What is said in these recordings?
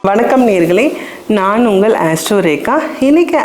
வணக்கம் நேர்களே. நான் உங்கள் ஆஸ்ட்ரோ ரேகா. இன்னைக்கு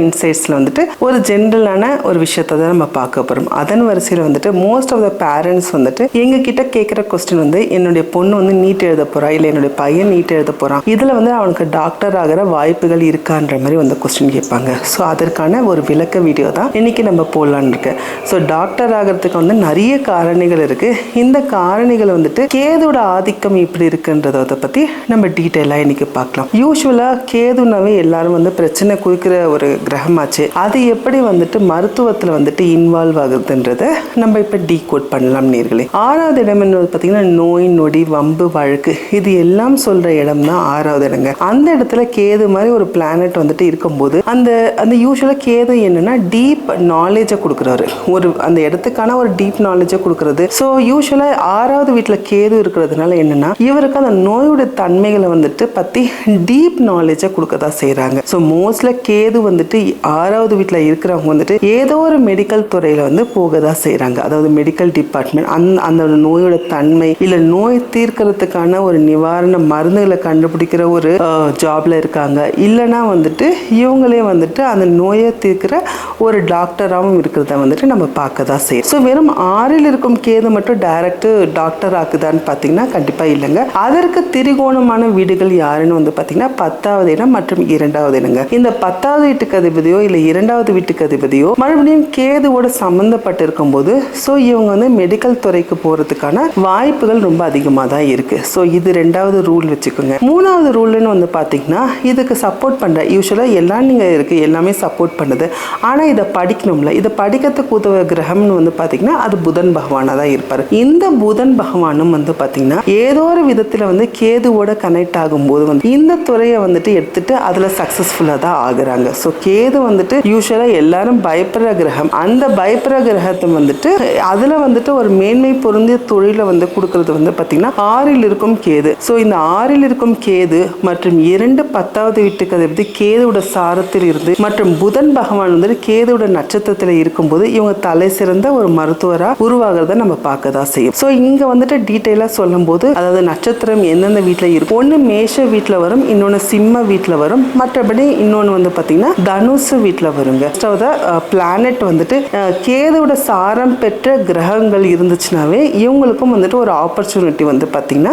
இன்சைட்ஸில் வந்துட்டு ஒரு ஜென்ரலான ஒரு விஷயத்தை தான் நம்ம பார்க்க போகிறோம் அதன் வரிசையில் வந்துட்டு மோஸ்ட் ஆஃப் த பேரண்ட்ஸ் வந்துட்டு எங்ககிட்ட கேட்குற கொஸ்டின் வந்து என்னுடைய பொண்ணு வந்து நீட் எழுத போகிறா இல்லை என்னுடைய பையன் நீட் எழுத போகிறான் இதில் வந்து அவனுக்கு டாக்டர் ஆகிற வாய்ப்புகள் இருக்கான்ற மாதிரி வந்து கொஸ்டின் கேட்பாங்க. ஸோ அதற்கான ஒரு விளக்க வீடியோ தான் இன்றைக்கி நம்ம போடலான்னு இருக்கு. ஸோ டாக்டர் ஆகிறதுக்கு வந்து நிறைய காரணிகள் இருக்குது இந்த காரணிகள் வந்துட்டு கேதோட ஆதிக்கம் இப்படி இருக்குன்றதை பற்றி நம்ம டீட்டெயிலாக இன்றைக்கி பார்க்கலாம். யூஸ் யூஸ்வலாக கேதுனாவே எல்லாரும் வந்து பிரச்சனை குறிக்கிற ஒரு கிரகமாச்சு. அது எப்படி வந்துட்டு மருத்துவத்தில் வந்துட்டு இன்வால்வ் ஆகுதுன்றத நம்ம இப்போ டீ கோட் பண்ணலாம் நேர்களே. ஆறாவது இடம் என்பது பார்த்தீங்கன்னா நோய் நொடி வம்பு வழக்கு. இது எல்லாம் சொல்கிற இடம் தான் ஆறாவது இடங்க. அந்த இடத்துல கேது மாதிரி ஒரு பிளானட் வந்துட்டு இருக்கும்போது அந்த அந்த யூஸ்வலாக கேது என்னன்னா டீப் நாலேஜை கொடுக்குறாரு. ஒரு அந்த இடத்துக்கான ஒரு டீப் நாலேஜை கொடுக்குறது. ஸோ யூஸ்வலாக ஆறாவது வீட்டில் கேது இருக்கிறதுனால என்னன்னா இவருக்கு அந்த நோயோட தன்மைகளை வந்துட்டு பற்றி டீப் நாலேஜை கொடுக்க தான் செய்கிறாங்க ஸோ மோஸ்ட்ல கேது வந்துட்டு ஆறாவது வீட்டில் இருக்கிறவங்க வந்துட்டு ஏதோ ஒரு மெடிக்கல் துறையில் வந்து போக தான் செய்கிறாங்க அதாவது மெடிக்கல் டிபார்ட்மெண்ட் அந்த அந்த நோயோட தன்மை இல்லை நோய் தீர்க்கறதுக்கான ஒரு நிவாரண மருந்துகளை கண்டுபிடிக்கிற ஒரு ஜாப்ல இருக்காங்க. இல்லைன்னா வந்துட்டு இவங்களே வந்துட்டு அந்த நோயை தீர்க்கிற ஒரு டாக்டராகவும் இருக்கிறத வந்துட்டு நம்ம பார்க்க தான் செய்யும் ஸோ வெறும் ஆறில் இருக்கும் கேது மட்டும் டைரக்ட் டாக்டர் ஆக்குதான்னு பார்த்தீங்கன்னா கண்டிப்பாக இல்லைங்க. அதற்கு திரிகோணமான வீடுகள் யாருன்னு வந்து பார்த்தீங்கன்னா பத்தாவது இடம் மற்றும் இரண்டாவது இடங்க இந்த பத்தாவது வீட்டுக்கு அதிபதியோ இல்லை இரண்டாவது வீட்டுக்கு அதிபதியோ மறுபடியும் கேதுவோட சம்மந்தப்பட்டு இருக்கும்போது ஸோ இவங்க வந்து மெடிக்கல் துறைக்கு போகிறதுக்கான வாய்ப்புகள் ரொம்ப அதிகமாக தான் இருக்கு. ஸோ இது ரெண்டாவது ரூல் வச்சுக்கோங்க. மூணாவது ரூல்னு வந்து பார்த்தீங்கன்னா இதுக்கு சப்போர்ட் பண்ணுற யூஸ்வலாக எல்லாம் நீங்கள் இருக்கு எல்லாமே சப்போர்ட் பண்ணுது. ஆனால் இதை படிக்கணும்ல. இதை படிக்கிறதுக்கு உதவ கிரகம்னு வந்து பார்த்தீங்கன்னா அது புதன் பகவானாக தான் இருப்பார். இந்த புதன் பகவானும் வந்து பார்த்தீங்கன்னா ஏதோ ஒரு விதத்தில் வந்து கேதுவோட கனெக்ட் ஆகும்போது வந்து இந்த துறையை வந்துட்டு எடுத்துட்டு அதில் சக்ஸஸ்ஃபுல்லாக தான் ஆகுறாங்க. ஸோ கேது வந்துட்டு யூஸ்வலாக எல்லாரும் பயப்படுற கிரகம். அந்த பயப்படுற கிரகத்தை வந்துட்டு அதில் வந்துட்டு ஒரு மேன்மை பொருந்திய தொழிலை வந்து கொடுக்கறது வந்து பார்த்தீங்கன்னா ஆறில் இருக்கும் கேது. ஸோ இந்த ஆறில் இருக்கும் கேது மற்றும் இரண்டு பத்தாவது வீட்டுக்கு அதிபதி கேதுவோட சாரத்தில் இருந்து மற்றும் புதன் பகவான் வந்துட்டு கேதுவோட நட்சத்திரத்தில் இருக்கும்போது இவங்க தலை சிறந்த ஒரு மருத்துவராக உருவாகிறத நம்ம பார்க்க தான் செய்யும். ஸோ இங்கே வந்துட்டு டீட்டெயிலாக சொல்லும்போது அதாவது நட்சத்திரம் எந்தெந்த வீட்டில் இருக்கும் ஒன்று மேஷ வீட்டில் வரும் இன்னொன்று சிம்ம வீட்டில் வரும். மற்றபடி இன்னொன்று வந்து பார்த்தீங்கன்னா தனுசு வீட்டில் வருங்க. பிளானட் வந்துட்டு கேதோட கேதுவோட சாரம் பெற்ற கிரகங்கள் இருந்துச்சுனாவே இவங்களுக்கும் வந்துட்டு ஒரு ஆப்பர்ச்சுனிட்டி வந்து பார்த்தீங்கன்னா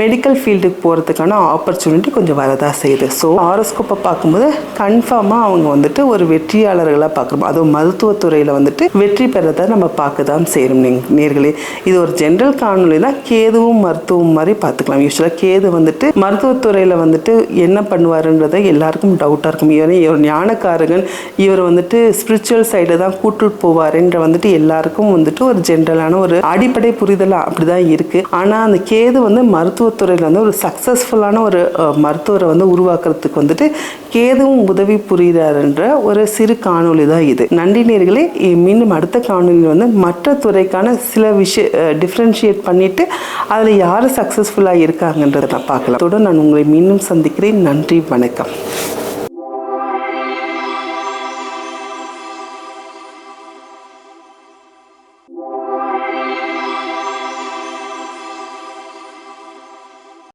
மெடிக்கல் ஃபீல்டுக்கு போகிறதுக்கான ஆப்பர்ச்சுனிட்டி கொஞ்சம் வரதா செய்யுது. ஸோ ஆரோஸ்கோப்பை பார்க்கும்போது கன்ஃபார்மாக அவங்க வந்துட்டு ஒரு வெற்றியாளர்களாக பார்க்குறோம் அதுவும் மருத்துவத்துறையில் வந்துட்டு வெற்றி பெறதை நம்ம பார்க்க தான் செய்கிறோம் நேர்களே. இது ஒரு ஜென்ரல் காணொலி தான் கேதுவும் மருத்துவம் மாதிரி பார்த்துக்கலாம். யூஸ்வலாக கேது வந்துட்டு மருத்துவத்துறையில் வந்துட்டு என்ன பண்ணுவாருன்றத எல்லாருக்கும் டவுட்டாக இருக்கும். இவரே இவர் ஞானக்காரகன் இவர் வந்துட்டு ஸ்பிரிச்சுவல் சைடு தான் கூட்டுட்டு போவாருன்ற வந்துட்டு எல்லாருக்கும் வந்துட்டு ஒரு ஜென்ரலான ஒரு அடிப்படை புரிதலாக அப்படி தான் இருக்குது ஆனால் அந்த கேது வந்து மருத்துவத்துறையில் வந்து ஒரு சக்ஸஸ்ஃபுல்லான ஒரு மருத்துவரை வந்து உருவாக்குறதுக்கு வந்துட்டு கேதுவும் உதவி புரிகிறாருன்ற ஒரு சிறு காணொளி தான் இது. நன்றி நேர்களே மீண்டும் அடுத்த காணொலியில் வந்து மற்ற துறைக்கான சில விஷய டிஃப்ரென்ஷியேட் பண்ணிவிட்டு அதில் யார் சக்ஸஸ்ஃபுல்லாக இருக்காங்கன்றதை நான் பார்க்கலாம். அதோட நான் உங்களை மீண்டும் சந்திக்கிறேன். நன்றி வணக்கம்.